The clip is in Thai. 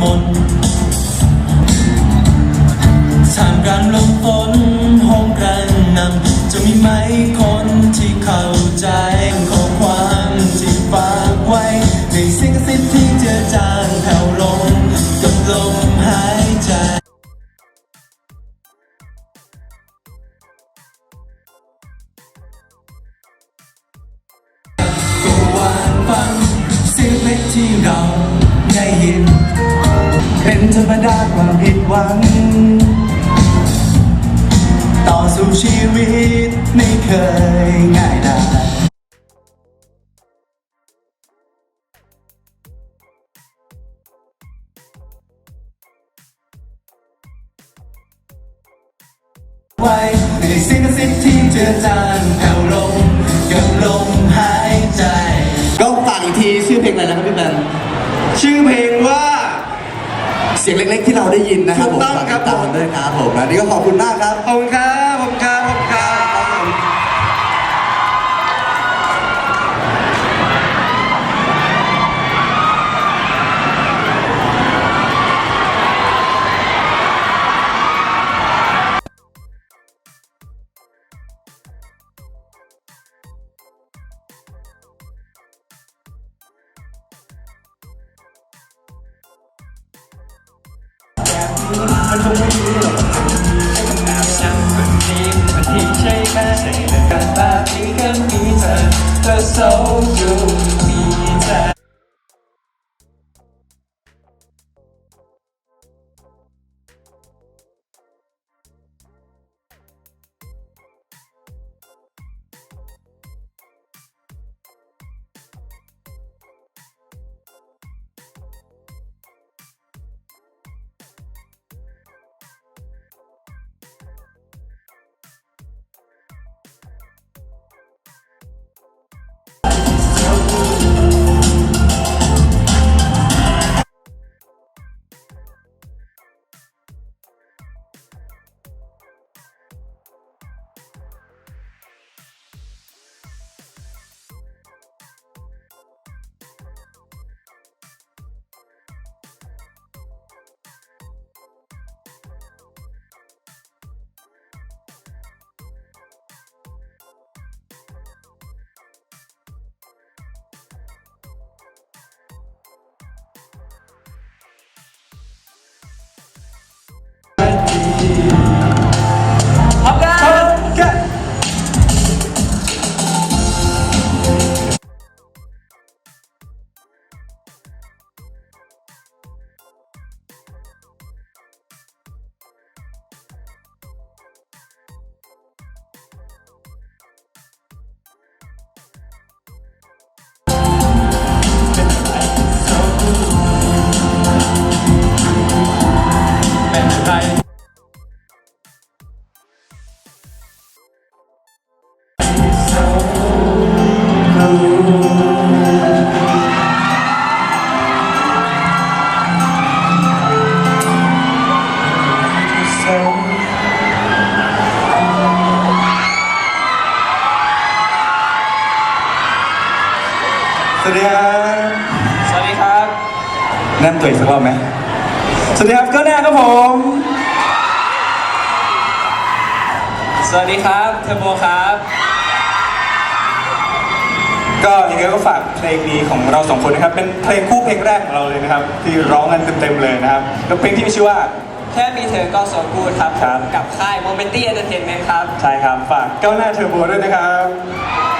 มืดมนท่ามกลางลมฝนโหมกระหนำจะมีไหมคนที่เข้าใจข้อความที่ฝากไว้ ในสียงกระซิบที่เจือจางแผ่วลงกับลมหายใจก็วานฟังเสียงเล็กที่เราได้ยิน เป็นธรรมดาความผิดหวัง ต่อสู้ชีวิตไม่เคยง่ายดายไว้ในเสียงกระซิบที่เจือจางแผ่วลงกับลมหายใจ ก็ฝากอีกทีชื่อเพลงอะไรนะครับพี่แบนชื่อเพลงว่า เสียงเล็กๆที่เราได้ยินนะครับถูกต้องฝากครับติดตามผมด้วยครับผมนะนี่ก็ขอบคุณมากครับ ขอบคุณครับ มันคงไม่ดีหรอกแอบฉันคนนี้มันที่ใช่ไหมกันแบบนี้แค่มีเธอเธอโซ ใครสวัสดีครับ สวัสดีครับแนั่นตัวอีกสักรอบไหม สวัสดีครับก็แน่ครับผม สวัสดีครับเทอร์โบครับ ก็ยังไงก็ฝากเพลงนี้ของเราสองคนนะครับ เป็นเพลงคู่เพลงแรกของเราเลยนะครับ ที่ร้องกันเต็มๆเลยนะครับแล้วเพลงที่มีชื่อว่า แค่มีเธอก็โซกูดครับ ครับ กับค่าย Momenty Entertainment ครับ ใช่ครับ ฝากก้าวหน้าเทอร์โบด้วยนะครับค